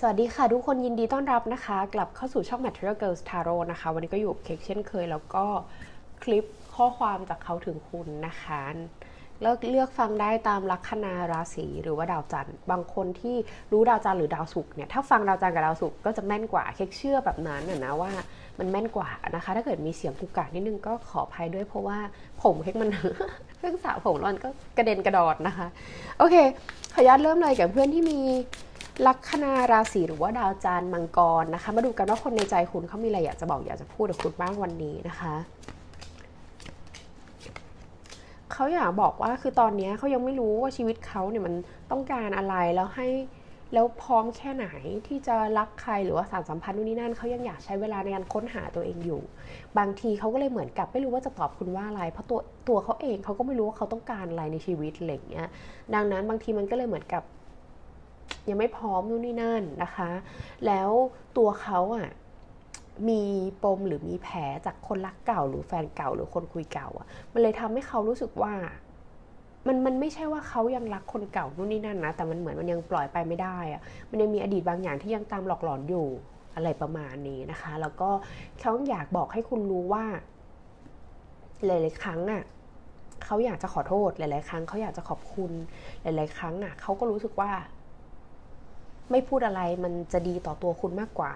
สวัสดีค่ะ ทุกคนยินดีต้อนรับนะคะ กลับเข้าสู่ช่อง Material Girls Tarot นะคะ วันนี้ก็อยู่กับเค้กเช่นเคย แล้วก็คลิปข้อความจากเขาถึงคุณนะคะเลือกเลือกฟังได้ตามลัคนาราศีหรือว่าดาวจันทร์ บางคนที่รู้ดาวจันทร์หรือดาวศุกร์เนี่ยถ้าฟังดาวจันทร์กับดาวศุกร์ก็จะแม่นกว่าเค้กเชื่อแบบนั้นนะนะว่ามันแม่นกว่านะคะ ถ้าเกิดมีเสียงกุกกักนิดนึงก็ขออภัยด้วยเพราะว่าผมเค้กมันเพิ่งสระผมแล้วมันก็กระเด็นกระดอนนะคะ โอเคขออนุญาตเริ่มเลยกับเพื่อนที่มี ลัคนาราศีหรือว่าดาวจันทร์มังกรนะคะ มาดูกันว่าคนในใจคุณเขามีอะไรอยากจะบอกอยากจะพูดกับคุณบ้างวันนี้นะคะเขาอยากบอกว่าคือตอนนี้เขายังไม่รู้ว่าชีวิตเขาเนี่ยมันต้องการอะไรแล้วให้แล้วพร้อมแค่ไหนที่จะรักใครหรือว่าสารสัมพันธ์นู่นนี่นั่นเขายังอยากใช้เวลาในการค้นหาตัวเองอยู่ บางทีเขาก็เลยเหมือนกับไม่รู้ว่าจะตอบคุณว่าอะไร เพราะตัวตัวเขาเองเขาก็ไม่รู้ว่าเขาต้องการอะไรในชีวิตอะไรอย่างเงี้ยดังนั้นบางทีมันก็เลยเหมือนกับ ยังไม่พร้อมนู่นนี่นั่นนะคะ แล้วตัวเขาอะมีปมหรือมีแผลจากคนรักเก่า หรือแฟนเก่าหรือคนคุยเก่าอะ มันเลยทำให้เขารู้สึกว่า มันมันไม่ใช่ว่าเขายังรักคนเก่านู่นนี่นั่นนะ แต่มันเหมือนมันยังปล่อยไปไม่ได้อะ มันยังมีอดีตบางอย่างที่ยังตามหลอกหลอนอยู่อะไรประมาณนี้นะคะ แล้วก็เขาอยากบอกให้คุณรู้ว่าหลายๆครั้งอะเขาอยากจะขอโทษหลาย ๆ ครั้งเขาอยากจะขอบคุณหลาย ๆ ครั้งอะเขาก็รู้สึกว่า ไม่พูดอะไรมันจะดีต่อตัวคุณมากกว่า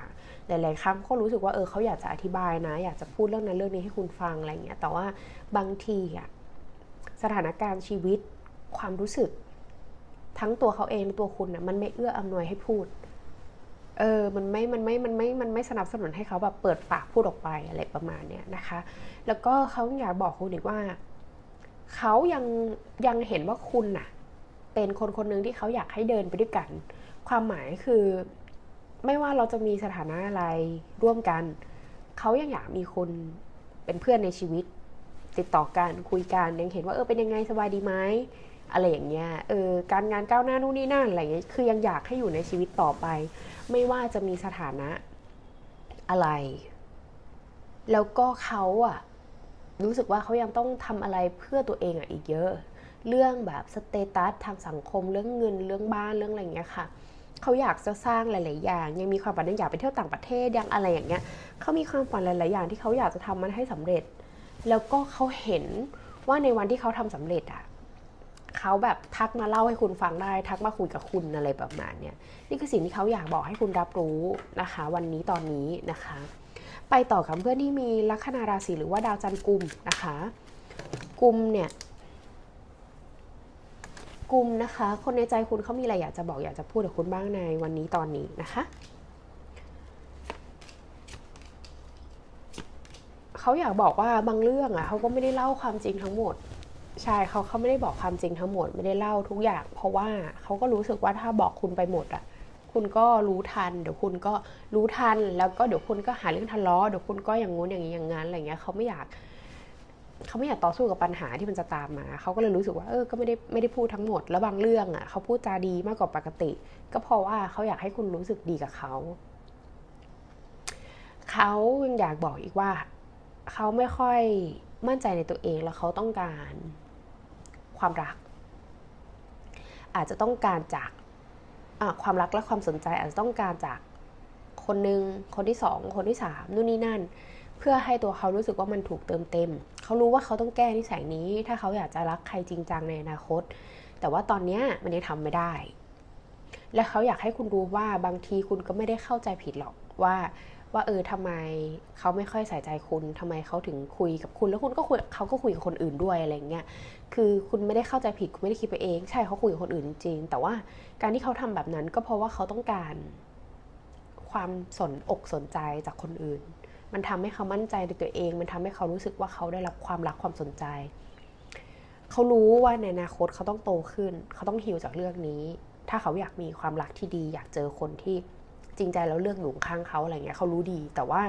หลาย ๆ ครั้งเขารู้สึกว่าเออเขาอยากจะอธิบายนะ อยากจะพูดเรื่องนั้นเรื่องนี้ให้คุณฟังอะไรเงี้ยแต่ว่าบางทีอะสถานการณ์ชีวิตความรู้สึก ทั้งตัวเขาเองตัวคุณนะมันไม่เอื้ออำนวยให้พูดเออ มันไม่ มันไม่ มันไม่ มันไม่สนับสนุนให้เขาแบบเปิดปากพูดออกไปอะไรประมาณเนี้ยนะคะ แล้วก็เขาอยากบอกคุณอีกว่า เขายังยังเห็นว่าคุณน่ะ เป็นคนคนหนึ่งที่เขาอยากให้เดินไปด้วยกัน ความหมายคือ ไม่ว่าเราจะมีสถานะอะไรร่วมกัน เขายังอยากมีคนเป็นเพื่อนในชีวิต ติดต่อกันคุยกันยังเห็นว่าเออเป็นยังไงสบายดีไหมอะไรอย่างเงี้ยเออการงานก้าวหน้านู่นนี่นั่นอะไรเงี้ยคือยังอยากให้อยู่ในชีวิตต่อไป ไม่ว่าจะมีสถานะอะไร แล้วก็เขาอะรู้สึกว่าเขายังต้องทำอะไรเพื่อตัวเองอะอีกเยอะ เรื่องแบบสเตตัสทางสังคมเรื่องเงินเรื่องบ้านเรื่องอะไรอย่างเงี้ยค่ะ เขาอยากจะสร้างหลาย ๆ อย่าง ยังมีความฝันอยากไปเที่ยวต่างประเทศยังอะไรอย่างเงี้ยเขามีความฝันหลาย ๆ อย่างที่เขาอยากจะทำมันให้สำเร็จ แล้วก็เขาเห็นว่าในวันที่เขาทำสำเร็จอะเขาแบบทักมาเล่าให้คุณฟังได้ ทักมาคุยกับคุณอะไรประมาณเนี้ยนี่คือสิ่งที่เขาอยากบอกให้คุณรับรู้นะคะ วันนี้ตอนนี้นะคะ ไปต่อกับเพื่อนที่มีลัคนาราศีหรือว่าดาวจันทร์กุมนะคะ กุมเนี่ย กลุ่มนะคะ คนในใจคุณเขามีอะไรอยากจะบอกอยากจะพูดกับคุณบ้างในวันนี้ตอนนี้นะคะเขาอยากบอกว่าบางเรื่องอะเขาก็ไม่ได้เล่าความจริงทั้งหมดใช่เขาเขาไม่ได้บอกความจริงทั้งหมดไม่ได้เล่าทุกอย่าง เพราะว่าเขาก็รู้สึกว่าถ้าบอกคุณไปหมดอะคุณก็รู้ทัน เดี๋ยวคุณก็รู้ทัน แล้วก็เดี๋ยวคุณก็หาเรื่องทะเลาะเดี๋ยวคุณก็อย่างงู้นอย่างนี้อย่างนั้นอะไรเงี้ยเขาไม่อยาก เขาไม่อยากต่อสู้กับปัญหาที่มันจะตามมา เขาก็เลยรู้สึกว่าเออก็ไม่ได้ไม่ได้พูดทั้งหมด แล้วบางเรื่องอะเขาพูดจาดีมากกว่าปกติ ก็เพราะว่าเขาอยากให้คุณรู้สึกดีกับเขา เขายังอยากบอกอีกว่า เขาไม่ค่อยมั่นใจในตัวเองแล้วเขาต้องการความรัก อาจจะต้องการจากความรักและความสนใจอาจจะต้องการจากคนหนึ่งคนที่สองคนที่สามนู่นนี่นั่น เพื่อให้ตัวเขารู้สึกว่ามันถูกเติมเต็ม เขารู้ว่าเขาต้องแก้นิสัยนี้ ถ้าเขาอยากจะรักใครจริงจังในอนาคต แต่ว่าตอนนี้มันยังทำไม่ได้ และเขาอยากให้คุณรู้ว่าบางทีคุณก็ไม่ได้เข้าใจผิดหรอกว่าว่าเออทำไมเขาไม่ค่อยใส่ใจคุณทำไมเขาถึงคุยกับคุณ แล้วคุณก็คุยเขาก็คุยกับคนอื่นด้วยอะไรเงี้ย คือคุณไม่ได้เข้าใจผิดคุณไม่ได้คิดไปเอง ใช่เขาคุยกับคนอื่นจริง แต่ว่าการที่เขาทำแบบนั้นก็เพราะว่าเขาต้องการความสนอกสนใจจากคนอื่น มันทำให้เขามั่นใจในตัวเอง มันทำให้เขารู้สึกว่าเขาได้รับความรักความสนใจ เขารู้ว่าในอนาคตเขาต้องโตขึ้น เขาต้องฮิวจากเรื่องนี้ ถ้าเขาอยากมีความรักที่ดี อยากเจอคนที่จริงใจแล้วเลือกอยู่ข้างเขาอะไรเงี้ยเขารู้ดี แต่ว่า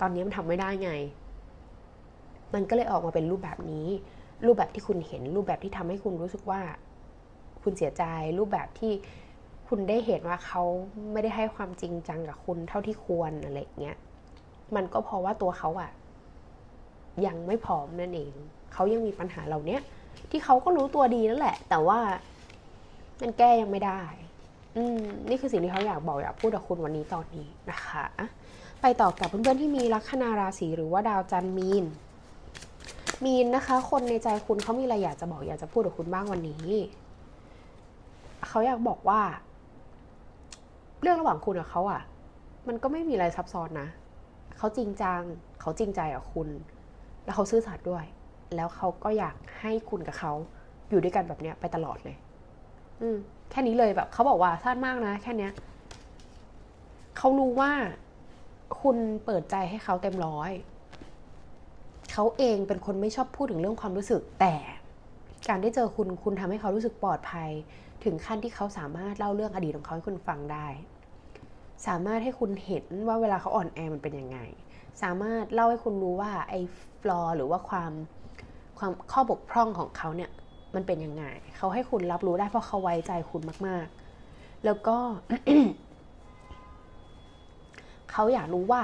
ตอนนี้มันทำไม่ได้ไง มันก็เลยออกมาเป็นรูปแบบนี้ รูปแบบที่คุณเห็น รูปแบบที่ทำให้คุณรู้สึกว่า คุณเสียใจ รูปแบบที่คุณได้เห็นว่าเขาไม่ได้ให้ความจริงจังกับคุณเท่าที่ควรอะไรเงี้ย มันก็เพราะว่าตัวเขาอะยังไม่พร้อมนั่นเอง เขายังมีปัญหาเหล่านี้ที่เขาก็รู้ตัวดีนั่นแหละ แต่ว่ามันแก้ยังไม่ได้ อืมนี่คือสิ่งที่เขาอยากบอกอยากพูดกับคุณวันนี้ตอนนี้นะคะ ไปต่อกับเพื่อนๆที่มีลัคนาราศีหรือว่าดาวจันทร์มีน มีนนะคะ คนในใจคุณเขามีอะไรอยากจะบอกอยากจะพูดกับคุณบ้างวันนี้ เขาอยากบอกว่า เรื่องระหว่างคุณกับเขาอะ่ะ มันก็ไม่มีอะไรซับซ้อนนะ เขาจริงจัง เขาจริงใจกับคุณ แล้วเขาซื่อสัตย์ด้วย แล้วเขาก็อยากให้คุณกับเขาอยู่ด้วยกันแบบเนี้ยไปตลอดเลย อืม แค่นี้เลยแบบเขาบอกว่าสั้นมากนะ แค่เนี้ยเขารู้ว่าคุณเปิดใจให้เขาเต็มร้อย เขาเองเป็นคนไม่ชอบพูดถึงเรื่องความรู้สึก แต่การได้เจอคุณคุณทำให้เขารู้สึกปลอดภัย ถึงขั้นที่เขาสามารถเล่าเรื่องอดีตของเขาให้คุณฟังได้ สามารถให้คุณเห็นว่าเวลาเขาอ่อนแอมันเป็นยังไง สามารถเล่าให้คุณรู้ว่าไอ้ฟลอหรือว่าความความข้อบกพร่องของเขาเนี่ยมันเป็นยังไง เขาให้คุณรับรู้ได้เพราะเขาไว้ใจคุณมาก ๆ แล้วก็ เขาอยากรู้ว่า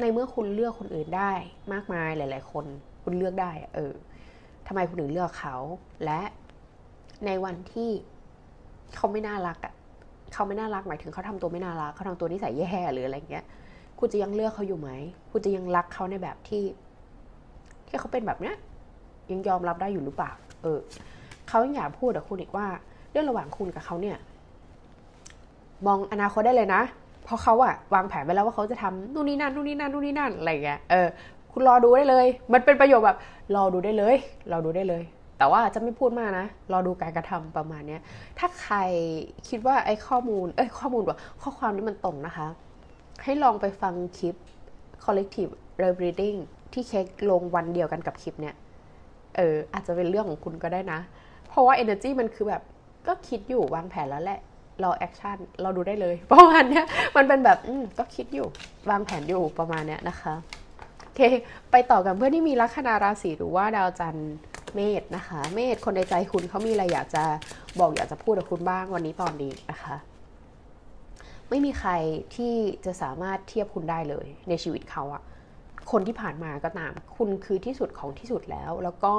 ในเมื่อคุณเลือกคนอื่นได้มากมายหลาย ๆ คน คุณเลือกได้ เออทำไมคุณถึงเลือกเขา และในวันที่เขาไม่น่ารักอะ เขาไม่น่ารักหมายถึงเขาทำตัวไม่น่ารักเขาทำตัวนิสัยแย่หรืออะไรเงี้ย คุณจะยังเลือกเขาอยู่ไหม คุณจะยังรักเขาในแบบที่ ที่เขาเป็นแบบเนี้ย ยังยอมรับได้อยู่หรือเปล่า เออ เขายังอยากพูดกับคุณอีกว่า เรื่องระหว่างคุณกับเขาเนี่ย มองอนาคตได้เลยนะ เพราะเขาอะวางแผนไว้แล้วว่าเขาจะทำนู่นนี่นั่นนู่นนี่นั่นนู่นนี่นั่นอะไรเงี้ย เออ คุณรอดูได้เลย มันเป็นประโยคแบบ รอดูได้เลย รอดูได้เลย แต่ว่าจะไม่พูดมากนะ รอดูการกระทำประมาณเนี้ยถ้าใครคิดว่าไอ้ข้อมูล เอ้ยข้อมูลว่าข้อความนี้มันตรงนะคะ ให้ลองไปฟังคลิป collective reading ที่เค้กลงวันเดียวกันกับคลิปเนี้ยเอออาจจะเป็นเรื่องของคุณก็ได้นะ เพราะว่า energy มันคือแบบก็คิดอยู่วางแผนแล้วแหละ รอแอคชั่นเราดูได้เลย ประมาณเนี้ย มันเป็นแบบ อืมก็คิดอยู่ วางแผนอยู่ประมาณเนี้ยนะคะ โอเค ไปต่อกันเพื่อนที่มีลัคนาราศีหรือว่าดาวจันทร์ เมษนะคะ เมษคนในใจคุณเขามีอะไรอยากจะบอกอยากจะพูดกับคุณบ้างวันนี้ตอนนี้นะคะ ไม่มีใครที่จะสามารถเทียบคุณได้เลยในชีวิตเขาอะคนที่ผ่านมาก็ตาม คุณคือที่สุดของที่สุดแล้ว แล้วก็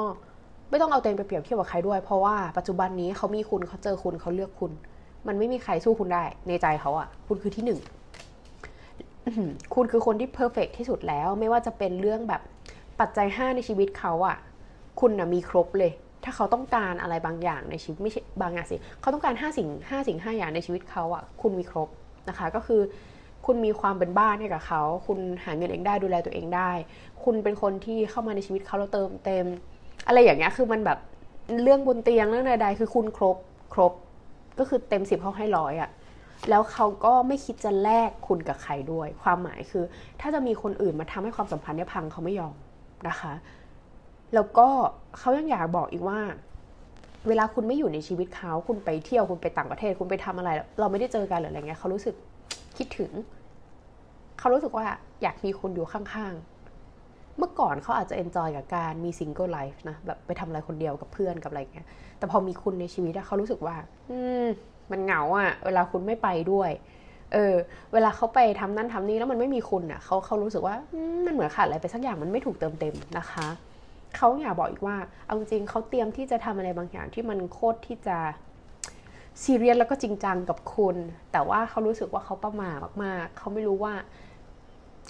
ไม่ต้องเอาตัวเองไปเปรียบเทียบกับใครด้วย เพราะว่าปัจจุบันนี้เขามีคุณเขาเจอคุณเขาเลือกคุณ มันไม่มีใครสู้คุณได้ ในใจเขาอะคุณคือที่หนึ่งคุณคือคนที่เพอร์เฟกที่สุดแล้ว ไม่ว่าจะเป็นเรื่องแบบปัจจัย 5 ในชีวิตเขาอะ คุณนะมีครบเลย ถ้าเขาต้องการอะไรบางอย่างในชีวิตไม่ใช่บางอย่างสิเขาต้องการ 5 สิ่ง 5 สิ่ง 5 อย่างในชีวิตเขาอะคุณมีครบนะคะก็คือคุณมีความเป็นบ้านให้กับเขา คุณหาเงินเองได้ดูแลตัวเองได้ คุณเป็นคนที่เข้ามาในชีวิตเขาแล้วเติมเต็ม อะไรอย่างเงี้ยคือมันแบบเรื่องบนเตียงเรื่องใดๆคือคุณครบครบ ก็คือเต็มสิบเขาให้ร้อยอะแล้วเขาก็ไม่คิดจะแลกคุณกับใครด้วย ความหมายคือ ถ้าจะมีคนอื่นมาทำให้ความสัมพันธ์เนี่ยพังเขาไม่ยอมนะคะ แล้วก็เขายังอยากบอกอีกว่า เวลาคุณไม่อยู่ในชีวิตเขาคุณไปเที่ยวคุณไปต่างประเทศ คุณไปทำอะไร เราไม่ได้เจอกันหรืออะไรเงี้ยเขารู้สึกคิดถึง เขารู้สึกว่าอยากมีคุณอยู่ข้างๆ เมื่อก่อนเขาอาจจะเอนจอยกับการมีซิงเกิลไลฟ์นะแบบไปทำอะไรคนเดียวกับเพื่อนกับอะไรเงี้ยแต่พอมีคุณในชีวิตเขารู้สึกว่า อืม มันเหงาอะ่ะ เวลาคุณไม่ไปด้วยเออเวลาเขาไปทำนั่นทำนี่แล้วมันไม่มีคุณอะ่ะเขาเขารู้สึกว่ามันเหมือนขาดอะไรไปสักอย่างมันไม่ถูกเติมเต็มนะคะ เขาอยากบอกอีกว่า เอาจริงเขาเตรียมที่จะทำอะไรบางอย่างที่มันโคตรที่จะซีเรียสแล้วก็จริงจังกับคุณ แต่ว่าเขารู้สึกว่าเขาประมาทมากๆ เขาไม่รู้ว่า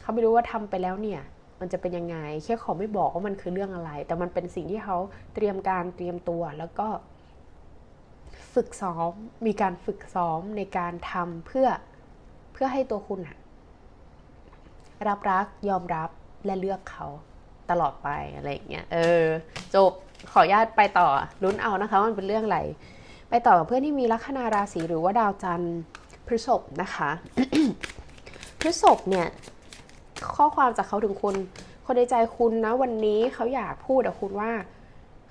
เขาไม่รู้ว่าทำไปแล้วเนี่ย มันจะเป็นยังไง แค่ขอไม่บอกว่ามันคือเรื่องอะไร แต่มันเป็นสิ่งที่เขาเตรียมการเตรียมตัวแล้วก็ ฝึกซ้อม มีการฝึกซ้อมในการทำเพื่อเพื่อให้ตัวคุณอะรับรักยอมรับและเลือกเขา ตลอดไปอะไรอย่างเงี้ยเออ จบขออนุญาตไปต่อลุ้นเอานะคะ มันเป็นเรื่องอะไร ไปต่อกับเพื่อนที่มีลัคนาราศีหรือว่าดาวจันทร์พฤษภนะคะพฤษภเนี่ยข้อความจากเขาถึงคุณ คนในใจคุณนะ วันนี้เขาอยากพูดกับคุณว่า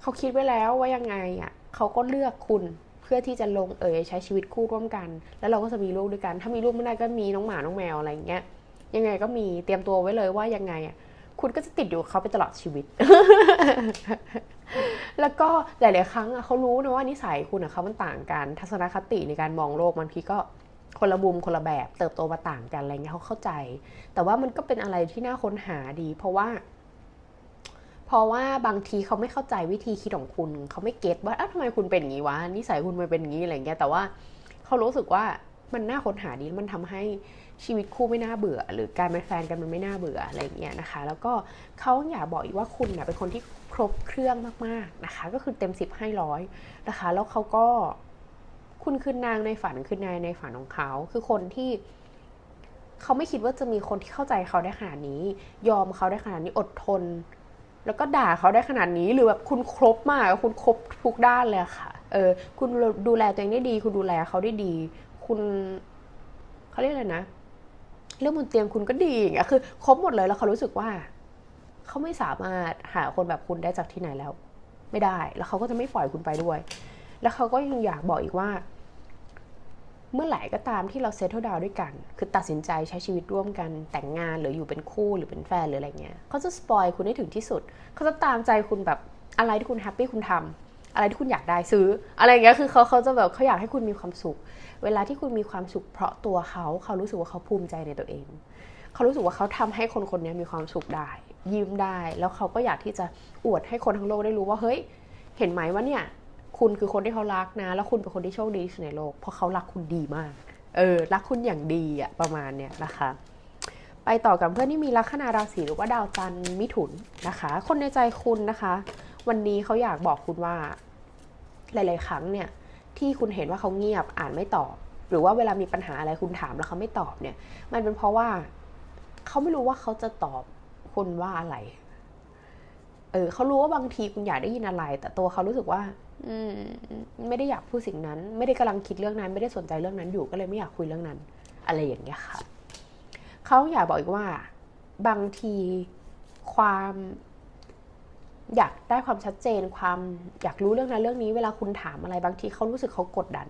เขาคิดไว้แล้วว่ายังไงอะเขาก็เลือกคุณเพื่อที่จะลงเอยใช้ชีวิตคู่ร่วมกัน แล้วเราก็จะมีลูกด้วยกัน ถ้ามีลูกไม่ได้ก็มีน้องหมาน้องแมวอะไรอย่างเงี้ยยังไงก็มีเตรียมตัวไว้เลยว่ายังไงอะ คุณก็จะติดอยู่เขาไปตลอดชีวิต แล้วก็หลาย ๆ ครั้งเขารู้นะว่านิสัยคุณกับเขามันต่างกัน ทัศนคติในการมองโลกบางทีก็คนละมุมคนละแบบ เติบโตมาต่างกันอะไรเงี้ยเขาเข้าใจ แต่ว่ามันก็เป็นอะไรที่น่าค้นหาดี เพราะว่า เพราะว่าบางทีเขาไม่เข้าใจวิธีคิดของคุณเขาไม่เก็ตว่าอ้าวทำไมคุณเป็นอย่างนี้วะนิสัยคุณมันเป็นอย่างนี้อะไรเงี้ยแต่ว่าเขารู้สึกว่ามันน่าค้นหาดีมันทำให้ ชีวิตคู่ไม่น่าเบื่อ หรือการเป็นแฟนกันมันไม่น่าเบื่ออะไรอย่างเงี้ยนะคะ แล้วก็เขาอยากบอกอีกว่าคุณนะเป็นคนที่ครบเครื่องมากๆนะคะ ก็คือเต็มสิบให้ร้อยนะคะ แล้วเขาก็คุณคือนางในฝันคือนายในฝันของเขา คือคนที่เขาไม่คิดว่าจะมีคนที่เข้าใจเขาได้ขนาดนี้ ยอมเขาได้ขนาดนี้อดทน แล้วก็ด่าเขาได้ขนาดนี้หรือแบบคุณครบมากคุณครบทุกด้านเลยค่ะ เออ คุณดูแลตัวเองได้ดี คุณดูแลเขาได้ดี คุณเขาเรียกอะไรนะ เรื่องบนเตียงคุณก็ดีอย่างเงี้ยคือครบหมดเลยแล้วเขารู้สึกว่า เขาไม่สามารถหาคนแบบคุณได้จากที่ไหนแล้ว ไม่ได้ แล้วเขาก็จะไม่ปล่อยคุณไปด้วย แล้วเขาก็ยังอยากบอกอีกว่า เมื่อไหร่ก็ตามที่เราเซตเทิลดาวด้วยกัน คือตัดสินใจใช้ชีวิตร่วมกันแต่งงานหรืออยู่เป็นคู่หรือเป็นแฟนหรืออะไรเงี้ยเขาจะสปอยคุณให้ถึงที่สุดเขาจะตามใจคุณแบบอะไรที่คุณแฮปปี้คุณทำ อะไรที่คุณอยากได้ซื้อ อะไรเงี้ยคือเขาเขาจะแบบเขาอยากให้คุณมีความสุข เวลาที่คุณมีความสุขเพราะตัวเขาเขารู้สึกว่าเขาภูมิใจในตัวเองเขารู้สึกว่าเขาทำให้คนคนนี้มีความสุขได้ ยิ้มได้ แล้วเขาก็อยากที่จะอวดให้คนทั้งโลกได้รู้ว่าเฮ้ย เห็นไหมว่าเนี่ย คุณคือคนที่เขารักนะ แล้วคุณเป็นคนที่โชคดีที่สุดในโลกเพราะเขารักคุณดีมาก เออรักคุณอย่างดีอะประมาณเนี้ยนะคะไปต่อกับเพื่อนที่มีลัคนาราศีหรือว่าดาวจันทร์มิถุนนะคะ คนในใจคุณนะคะ วันนี้เขาอยากบอกคุณว่า หลาย ๆ ครั้งเนี่ยที่คุณเห็นว่าเขาเงียบอ่านไม่ตอบ หรือว่าเวลามีปัญหาอะไรคุณถามแล้วเขาไม่ตอบเนี่ย มันเป็นเพราะว่าเขาไม่รู้ว่าเขาจะตอบคุณว่าอะไร เออเขารู้ว่าบางทีคุณอยากได้ยินอะไร แต่ตัวเขารู้สึกว่า อืม ไม่ได้อยากพูดสิ่งนั้น ไม่ได้กำลังคิดเรื่องนั้น ไม่ได้สนใจเรื่องนั้นอยู่ก็เลยไม่อยากคุยเรื่องนั้น อะไรอย่างเงี้ยค่ะเขาอยากบอกอีกว่า บางทีความ อยากได้ความชัดเจนความอยากรู้เรื่องนั้นเรื่องนี้เวลาคุณถามอะไรบางทีเขารู้สึกเขากดดัน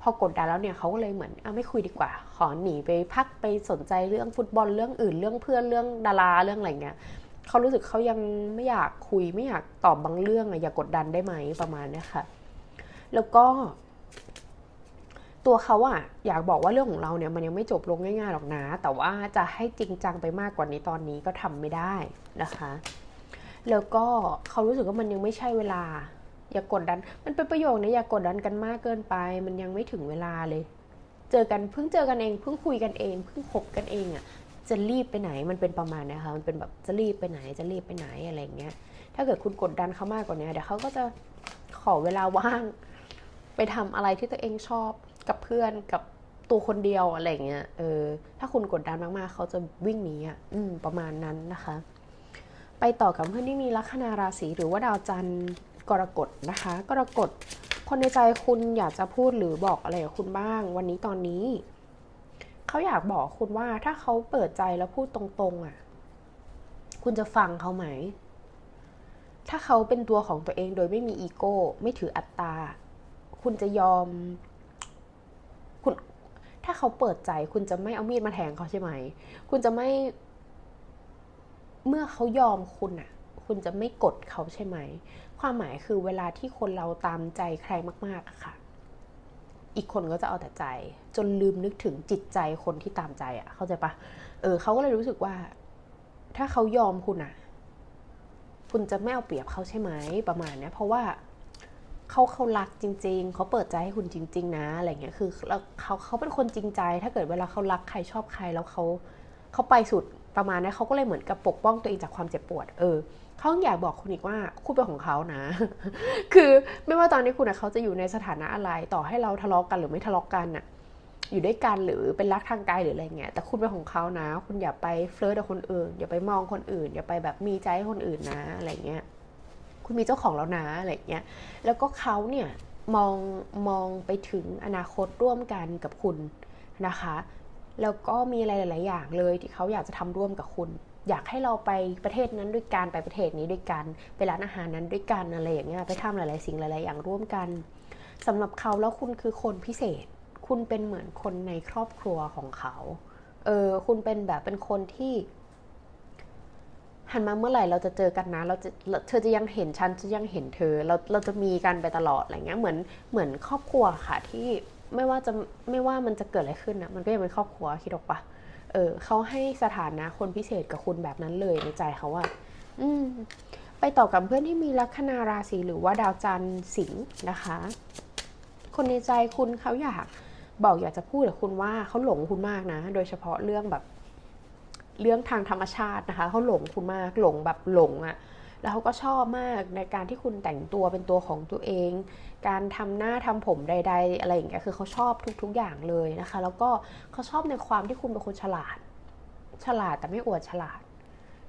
พอกดดันแล้วเนี่ยเขาก็เลยเหมือนอะไม่คุยดีกว่า ขอหนีไปพักไปสนใจเรื่องฟุตบอลเรื่องอื่นเรื่องเพื่อนเรื่องดาราเรื่องอะไรเงี้ยเขารู้สึกเขายังไม่อยากคุยไม่อยากตอบบางเรื่องอะอย่ากกดดันได้ไหมประมาณนี้ค่ะ แล้วก็ ตัวเขาอะอยากบอกว่าเรื่องของเราเนี่ยมันยังไม่จบลงง่ายๆหรอกนะ แต่ว่าจะให้จริงจังไปมากกว่านี้ตอนนี้ก็ทำไม่ได้นะคะ แล้วก็เขารู้สึกว่ามันยังไม่ใช่เวลา อย่ากกดดัน มันเป็นประโยคนะอย่ากกดดันกันมากเกินไป มันยังไม่ถึงเวลาเลย เจอกันเพิ่งเจอกันเองเพิ่งคุยกันเองเพิ่งคบกันเองอะจะรีบไปไหนมันเป็นประมาณนะคะมันเป็นแบบจะรีบไปไหนจะรีบไปไหนอะไรเงี้ย ถ้าเกิดคุณกดดันเขามากกว่านี้เดี๋ยวเขาก็จะขอเวลาว่าง ไปทำอะไรที่ตัวเองชอบกับเพื่อนกับตัวคนเดียวอะไรเงี้ยเออถ้าคุณกดดันมากๆเขาจะวิ่งหนีอะอืมประมาณนั้นนะคะ ไปต่อกับเพื่อนที่มีลัคนาราศีหรือว่าดาวจันทร์กรกฎนะคะ กรกฎคนในใจคุณอยากจะพูดหรือบอกอะไรกับคุณบ้าง วันนี้ตอนนี้ เขาอยากบอกคุณว่าถ้าเขาเปิดใจแล้วพูดตรงๆอะ คุณจะฟังเขาไหม ถ้าเขาเป็นตัวของตัวเองโดยไม่มีอีโก้ ไม่ถืออัตตา คุณจะยอม คุณ ถ้าเขาเปิดใจ คุณจะไม่เอามีดมาแทงเขาใช่ไหม คุณจะไม่ เมื่อเขายอมคุณอะคุณจะไม่กดเขาใช่ไหม ความหมายคือเวลาที่คนเราตามใจใครมากๆอะค่ะ อีกคนก็จะเอาแต่ใจ จนลืมนึกถึงจิตใจคนที่ตามใจอะเข้าใจปะเออเขาก็เลยรู้สึกว่า ถ้าเขายอมคุณอะคุณจะไม่เอาเปรียบเขาใช่ไหมประมาณเนี้ยเพราะว่าเขาเขารักจริง ๆ เขาเปิดใจให้คุณจริง ๆ นะอะไรเงี้ยคือเขาเขาเป็นคนจริงใจ ถ้าเกิดเวลาเขารักใครชอบใครแล้วเขาเขาไปสุด ประมาณนี้เขาก็เลยเหมือนกับปกป้องตัวเองจากความเจ็บปวด เออเขาอยากบอกคุณอีกว่าคุณเป็นของเขานะ คือไม่ว่าตอนนี้คุณนะเขาจะอยู่ในสถานะอะไร ต่อให้เราทะเลาะกันหรือไม่ทะเลาะกันน่ะอยู่ด้วยกันหรือเป็นรักทางกายหรืออะไรเงี้ย แต่คุณเป็นของเขานะ คุณอย่าไปเฟลิร์ตกับคนอื่น อย่าไปมองคนอื่น อย่าไปแบบมีใจให้คนอื่นนะอะไรเงี้ย คุณมีเจ้าของแล้วนะอะไรเงี้ย แล้วก็เขาเนี่ยมองมองไปถึงอนาคตร่วมกันกับคุณนะคะ แล้วก็มีอะไรหลาย ๆ อย่างเลยที่เขาอยากจะทำร่วมกับคุณ อยากให้เราไปประเทศนั้นด้วยกันไปประเทศนี้ด้วยกันไปร้านอาหารนั้นด้วยกันอะไรอย่างเงี้ยไปทำหลาย ๆ สิ่งหลาย ๆ อย่างร่วมกันสำหรับเขาแล้วคุณคือคนพิเศษ คุณเป็นเหมือนคนในครอบครัวของเขา เออคุณเป็นแบบเป็นคนที่หันมาเมื่อไหร่เราจะเจอกันนะ เราจะเราเธอจะยังเห็นฉันจะยังเห็นเธอ เราเราจะมีกันไปตลอดอะไรเงี้ยเหมือนเหมือนครอบครัวค่ะที่ ไม่ว่าจะไม่ว่ามันจะเกิดอะไรขึ้นนะมันก็ยังเป็นครอบครัวคิดออกปะเออเขาให้สถานะคนพิเศษกับคุณแบบนั้นเลยในใจเขาว่าอืม ไปต่อกับเพื่อนที่มีลัคนาราศีหรือว่าดาวจันทร์สิงห์นะคะ คนในใจคุณเขาอยากบอกอยากจะพูดกับคุณว่าเขาหลงคุณมากนะ โดยเฉพาะเรื่องแบบ เรื่องทางธรรมชาตินะคะเขาหลงคุณมากหลงแบบหลงอะ่ะแล้วเขาก็ชอบมากในการที่คุณแต่งตัวเป็นตัวของตัวเอง การทำหน้าทำผมใด ๆ อะไรอย่างเงี้ยคือเขาชอบทุก ๆ อย่างเลยนะคะ แล้วก็เขาชอบในความที่คุณเป็นคนฉลาด ฉลาดแต่ไม่อวดฉลาด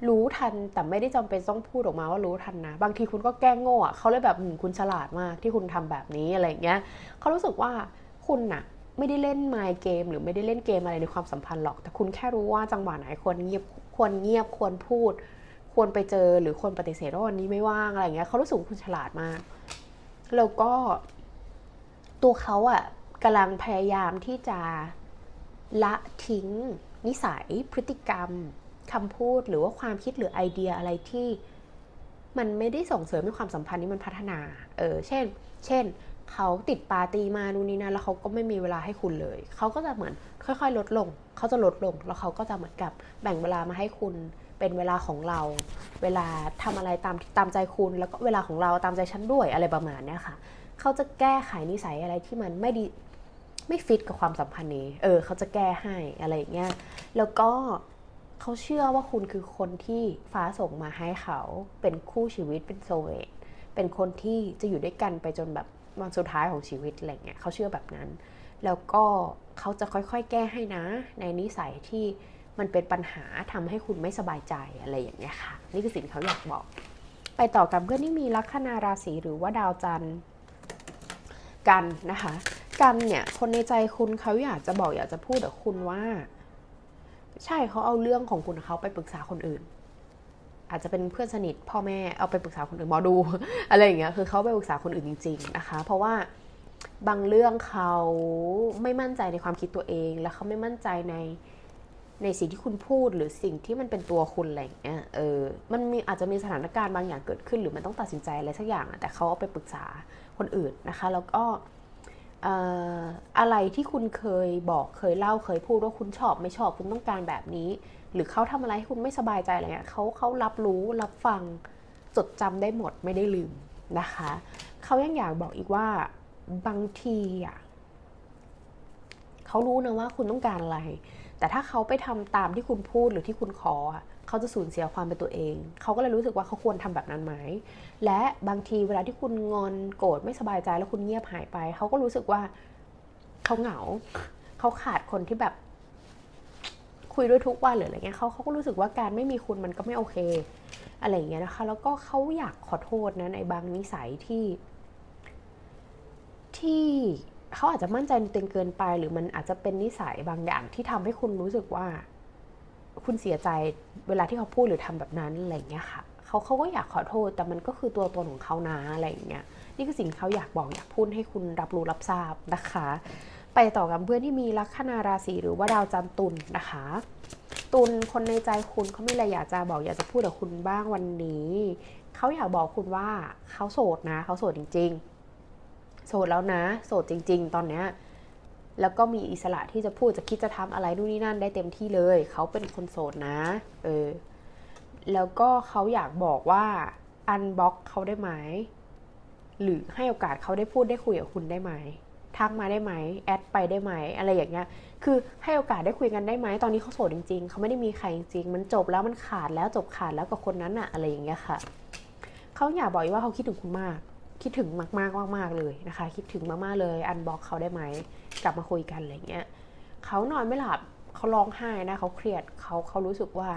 รู้ทันแต่ไม่ได้จำเป็นต้องพูดออกมาว่ารู้ทันนะ บางทีคุณก็แกล้งโง่อะเขาเลยแบบคุณฉลาดมากที่คุณทำแบบนี้อะไรอย่างเงี้ยเขารู้สึกว่าคุณน่ะไม่ได้เล่นไมล์เกม หรือไม่ได้เล่นเกมอะไรในความสัมพันธ์หรอก แต่คุณแค่รู้ว่าจังหวะไหนควรเงียบควรเงียบควรพูด ควรไปเจอหรือควรปฏิเสธว่าวันนี้ไม่ว่างอะไรอย่างเงี้ยเขารู้สึกว่าคุณฉลาดมาก แล้วก็ตัวเขาอะกำลังพยายามที่จะละทิ้ง นิสัยพฤติกรรมคำพูดหรือว่าความคิดหรือไอเดียอะไรที่มันไม่ได้ส่งเสริมให้ความสัมพันธ์นี้มันพัฒนา เออ เช่น เช่น เขาติดปาร์ตี้มานู่นนี่นั่นแล้วเขาก็ไม่มีเวลาให้คุณเลย เขาก็จะเหมือนค่อย ๆ ลดลง เขาจะลดลง แล้วเขาก็จะเหมือนกับแบ่งเวลามาให้คุณ เป็นเวลาของเรา เวลาทำอะไรตามตามใจคุณแล้วก็เวลาของเราตามใจฉันด้วยอะไรประมาณเนี้ยค่ะ เขาจะแก้ไขนิสัยอะไรที่มันไม่ดีไม่ฟิตกับความสัมพันธ์นี้ เออ เขาจะแก้ให้อะไรอย่างเงี้ย แล้วก็เขาเชื่อว่าคุณคือคนที่ฟ้าส่งมาให้เขา เป็นคู่ชีวิตเป็นโซเวตเป็นคนที่จะอยู่ด้วยกันไปจนแบบวันสุดท้ายของชีวิตอะไรเงี้ยเขาเชื่อแบบนั้น แล้วก็เขาจะค่อยๆ แก้ให้นะ ในนิสัยที่ มันเป็นปัญหาทำให้คุณไม่สบายใจอะไรอย่างเงี้ยค่ะ นี่คือสิ่งเขาอยากบอก ไปต่อกับเพื่อนที่มีลัคนาราศีหรือว่าดาวจันทร์กันนะคะ กันเนี่ยคนในใจคุณเขาอยากจะบอกอยากจะพูดกับคุณว่า ใช่เขาเอาเรื่องของคุณเขาไปปรึกษาคนอื่น อาจจะเป็นเพื่อนสนิทพ่อแม่เอาไปปรึกษาคนอื่นหมอดู อะไรอย่างเงี้ยคือเขาไปปรึกษาคนอื่นจริง ๆ นะคะ เพราะว่าบางเรื่องเขาไม่มั่นใจในความคิดตัวเอง แล้วเขาไม่มั่นใจใน ในสิ่งที่คุณพูดหรือสิ่งที่มันเป็นตัวคุณอะไรอย่างเงี้ยเออมันมีอาจจะมีสถานการณ์บางอย่างเกิดขึ้น หรือมันต้องตัดสินใจอะไรสักอย่างอะแต่เขาเอาไปปรึกษาคนอื่นนะคะ แล้วก็อะไรที่คุณเคยบอกเคยเล่าเคยพูดว่าคุณชอบไม่ชอบคุณต้องการแบบนี้ หรือเขาทำอะไรให้คุณไม่สบายใจอะไรเงี้ยเขาเขารับรู้รับฟังจดจำได้หมดไม่ได้ลืมนะคะเขายังอยากบอกอีกว่าบางทีอะเขารู้นะว่าคุณต้องการอะไร แต่ถ้าเขาไปทำตามที่คุณพูดหรือที่คุณขอเขาจะสูญเสียความเป็นตัวเอง เขาก็เลยรู้สึกว่าเขาควรทำแบบนั้นไหม และบางทีเวลาที่คุณงอนโกรธไม่สบายใจแล้วคุณเงียบหายไป เขาก็รู้สึกว่าเขาเหงา เขาขาดคนที่แบบ คุยด้วยทุกวันหรืออะไรเงี้ยเขาเขาก็รู้สึกว่าการไม่มีคุณมันก็ไม่โอเค อะไรอย่างเงี้ยนะคะ แล้วก็เขาอยากขอโทษนะในบางนิสัยที่ที่ เขาอาจจะมั่นใจในตัวเองเกินไป หรือมันอาจจะเป็นนิสัยบางอย่างที่ทำให้คุณรู้สึกว่า คุณเสียใจเวลาที่เขาพูดหรือทำแบบนั้นอะไรเงี้ยค่ะเขาเขาก็อยากขอโทษ แต่มันก็คือตัวตนของเขานะอะไรอย่างเงี้ยนี่คือสิ่งเขาอยากบอกอยากพูดให้คุณรับรู้รับทราบนะคะ ไปต่อกับเพื่อนที่มีลัคนาราศีหรือว่าดาวจันทร์ตุลนะคะ ตุลคนในใจคุณเขาไม่อะไรอยากจะบอกอยากจะพูดกับคุณบ้างวันนี้เขาอยากบอกคุณว่าเขาโสดนะเขาโสดจริง ๆ โสดแล้วนะ โสดจริง ๆ ตอนเนี้ยแล้วก็มีอิสระที่จะพูดจะคิดจะทำอะไรนู่นนี่นั่นได้เต็มที่เลย เขาเป็นคนโสดนะ เออ แล้วก็เขาอยากบอกว่าอันบล็อกเขาได้ไหมหรือให้โอกาสเขาได้พูดได้คุยกับคุณได้ไหมทักมาได้ไหมแอดไปได้ไหมอะไรอย่างเงี้ย คือให้โอกาสได้คุยกันได้ไหมตอนนี้เขาโสดจริง ๆ เขาไม่ได้มีใครจริงๆมันจบแล้วมันขาดแล้วจบขาดแล้วกับคนนั้นอะอะไรอย่างเงี้ยค่ะ เขาอยากบอกว่าเขาคิดถึงคุณมาก คิดถึงมากมากมากมากๆเลยนะคะ คิดถึงมากๆเลย อันบล็อกเขาได้ไหมกลับมาคุยกันอะไรเงี้ยเขานอนไม่หลับเขาร้องไห้นะเขาเครียดเขาเขารู้สึกว่า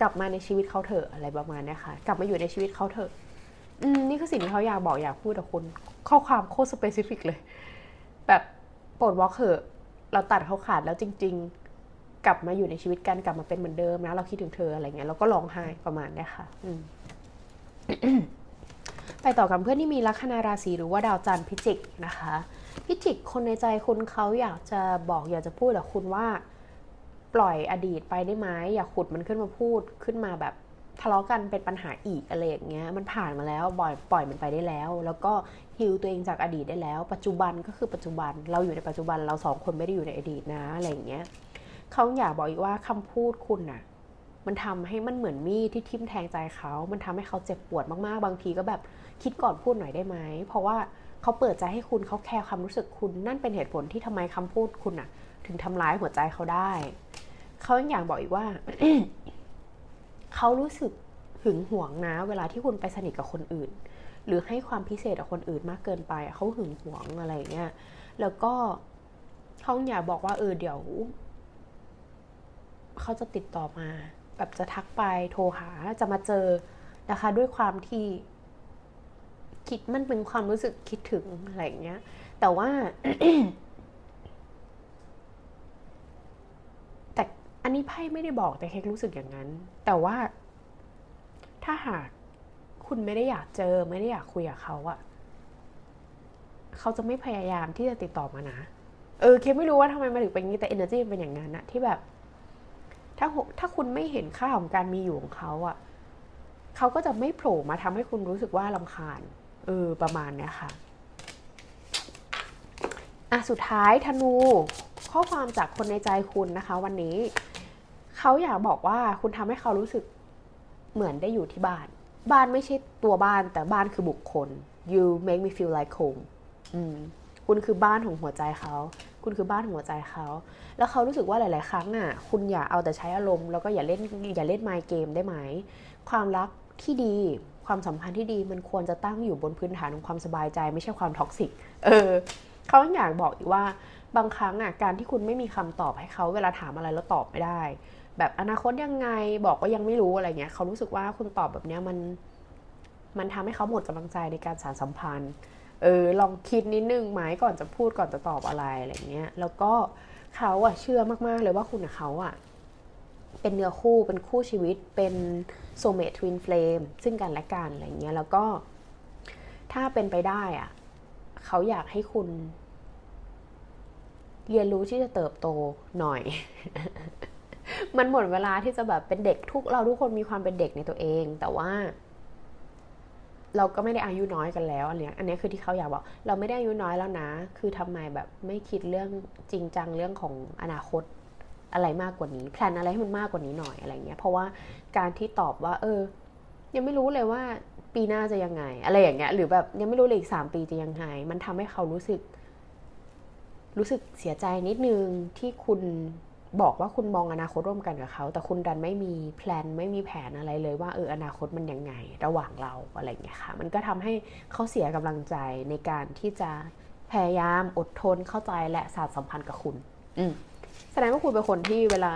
กลับมาในชีวิตเขาเถอะอะไรประมาณนี้ค่ะ กลับมาอยู่ในชีวิตเขาเถอะอืมนี่คือสิ่งที่เขาอยากบอกอยากพูดกับคุณข้อความโคตรสเปซิฟิกเลย แบบโปรดวอล์กเถอะเราตัดเขาขาดแล้วจริง ๆ กลับมาอยู่ในชีวิตกันกลับมาเป็นเหมือนเดิมนะ เราคิดถึงเธออะไรเงี้ยเราก็ร้องไห้ประมาณนี้ค่ะ อืม ไปต่อกับเพื่อนที่มีลัคนาราศีหรือว่าดาวจันทร์พิจิกนะคะ พิจิกคนในใจคุณเขาอยากจะบอกอยากจะพูดกับคุณว่า ปล่อยอดีตไปได้ไหมอย่าขุดมันขึ้นมาพูดขึ้นมาแบบทะเลาะกันเป็นปัญหาอีกอะไรอย่างเงี้ยมันผ่านมาแล้วปล่อยปล่อยมันไปได้แล้ว แล้วก็ฮิวตัวเองจากอดีตได้แล้ว ปัจจุบันก็คือปัจจุบันเราอยู่ในปัจจุบันเราสองคนไม่ได้อยู่ในอดีตนะอะไรอย่างเงี้ยเขาอยากบอกอีกว่าคำพูดคุณน่ะ มันทำให้มันเหมือนมีดที่ทิ่มแทงใจเขา มันทำให้เขาเจ็บปวดมากๆ บางทีก็แบบคิดก่อนพูดหน่อยได้ไหม เพราะว่าเขาเปิดใจให้คุณเขาแคร์ความรู้สึกคุณ นั่นเป็นเหตุผลที่ทำไมคำพูดคุณอะถึงทำร้ายหัวใจเขาได้ เขายังอยากบอกอีกว่า เขารู้สึกหึงหวงนะ เวลาที่คุณไปสนิทกับคนอื่น หรือให้ความพิเศษกับคนอื่นมากเกินไป เขาหึงหวงอะไรเงี้ย แล้วก็เขาอยากบอกว่าเออเดี๋ยวเขาจะติดต่อมา แบบจะทักไปโทรหาจะมาเจอนะคะ ด้วยความที่ คิดมันเป็นความรู้สึกคิดถึงอะไรอย่างเงี้ย แต่ว่า แต่อันนี้ไพ่ไม่ได้บอกแต่เค้กรู้สึกอย่างนั้น แต่ว่า ถ้าหากคุณไม่ได้อยากเจอ ไม่ได้อยากคุยกับเขาอะเขาจะไม่พยายามที่จะติดต่อมานะ เออ เคไม่รู้ว่าทำไมมันถึงเป็นอย่างนี้แต่ energy มันเป็นอย่างนั้นนะที่แบบ ถ้าถ้าคุณไม่เห็นค่าของการมีอยู่ของเขาอะเขาก็จะไม่โผล่มาทำให้คุณรู้สึกว่าลำคาญ เออ ประมาณเนี้ยค่ะ อะ สุดท้ายธนู ข้อความจากคนในใจคุณนะคะ วันนี้ เขาอยากบอกว่าคุณทำให้เขารู้สึกเหมือนได้อยู่ที่บ้าน บ้านไม่ใช่ตัวบ้านแต่บ้านคือบุคคล you make me feel like home อืมคุณคือบ้านของหัวใจเขา คุณคือบ้านของหัวใจเขา แล้วเขารู้สึกว่าหลาย ๆ ครั้งอะคุณอย่าเอาแต่ใช้อารมณ์แล้วก็อย่าเล่นอย่าเล่นไมเกมได้ไหม ความรักที่ดีความสัมพันธ์ที่ดีมันควรจะตั้งอยู่บนพื้นฐานของความสบายใจไม่ใช่ความท็อกซิก เออเขาอยากบอกอีกว่าบางครั้งอะการที่คุณไม่มีคำตอบให้เขาเวลาถามอะไรแล้วตอบไม่ได้ แบบอนาคตยังไงบอกว่ายังไม่รู้อะไรเงี้ยเขารู้สึกว่าคุณตอบแบบเนี้ยมัน มันทำให้เขาหมดกำลังใจในการสานสัมพันธ์ เออลองคิดนิดนึงไหมก่อนจะพูดก่อนจะตอบอะไรอะไรเงี้ย แล้วก็เขาอะเชื่อมากๆเลยว่าคุณกับเขาอะเป็นเนื้อคู่เป็นคู่ชีวิตเป็นโซเมททวินเฟลมซึ่งกันและกันอะไรเงี้ยแล้วก็ถ้าเป็นไปได้อะเขาอยากให้คุณ เรียนรู้ที่จะเติบโตหน่อย มันหมดเวลาที่จะแบบเป็นเด็กทุกเราทุกคนมีความเป็นเด็กในตัวเอง แต่ว่า เราก็ไม่ได้อายุน้อยกันแล้วอันเนี้ยอันเนี้ยคือที่เขาอยากบอก เราไม่ได้อายุน้อยแล้วนะ คือทำไมแบบไม่คิดเรื่องจริงจังเรื่องของอนาคตอะไรมากกว่านี้แพลนอะไรให้มันมากกว่านี้หน่อยอะไรเงี้ยเพราะว่าการที่ตอบว่า เออ ยังไม่รู้เลยว่าปีหน้าจะยังไง อะไรอย่างเงี้ยหรือแบบยังไม่รู้เลยอีกสามปีจะยังไง มันทำให้เขารู้สึก รู้สึกเสียใจนิดนึงที่คุณ บอกว่าคุณมองอนาคตร่วมกันกับเขา แต่คุณดันไม่มีแพลนไม่มีแผนอะไรเลยว่าเอออนาคตมันยังไง ระหว่างเราอะไรเงี้ยค่ะ มันก็ทำให้เขาเสียกำลังใจในการที่จะพยายามอดทนเข้าใจและสานสัมพันธ์กับคุณ อืแสดงว่าคุณเป็นคนที่เวลา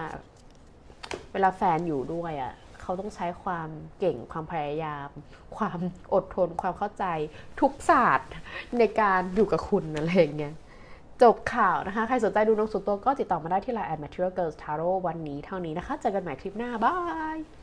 เวลาแฟนอยู่ด้วยอะ่ะเขาต้องใช้ความเก่งความพยายาม ความอดทนความเข้าใจทุกศาสตร์ในการอยู่กับคุณอะไรอย่างเงี้ย จบข่าวนะคะ ใครสนใจดูน้องสุดตัวก็ติดต่อมาได้ที่ Line at Material Girls Tarot วันนี้เท่านี้นะคะ เจอกันใหม่คลิปหน้า บาย